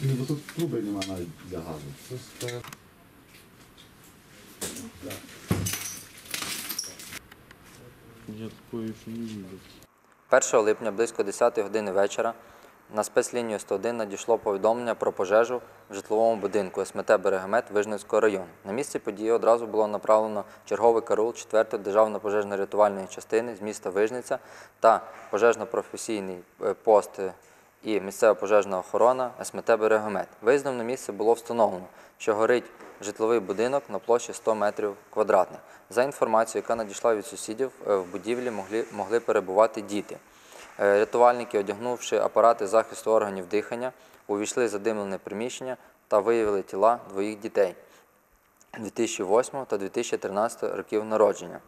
Ну, бо тут труби нема навіть для газу. Я такої ще не бачив. 1 липня близько 10 години вечора на спецлінію 101 надійшло повідомлення про пожежу в житловому будинку СМТ Берегамет Вижницького району. На місці події одразу було направлено черговий караул 4-ї державної пожежно-рятувальної частини з міста Вижниця та пожежно-професійний е, пост е, і місцева пожежна охорона СМТ Берегомет. Виїздом на місце було встановлено, що горить житловий будинок на площі 100 метрів квадратних. За інформацією, яка надійшла від сусідів, е, в будівлі могли перебувати діти. Е, Рятувальники, одягнувши апарати захисту органів дихання, увійшли в задимлене приміщення та виявили тіла двоїх дітей 2008 та 2013 років народження.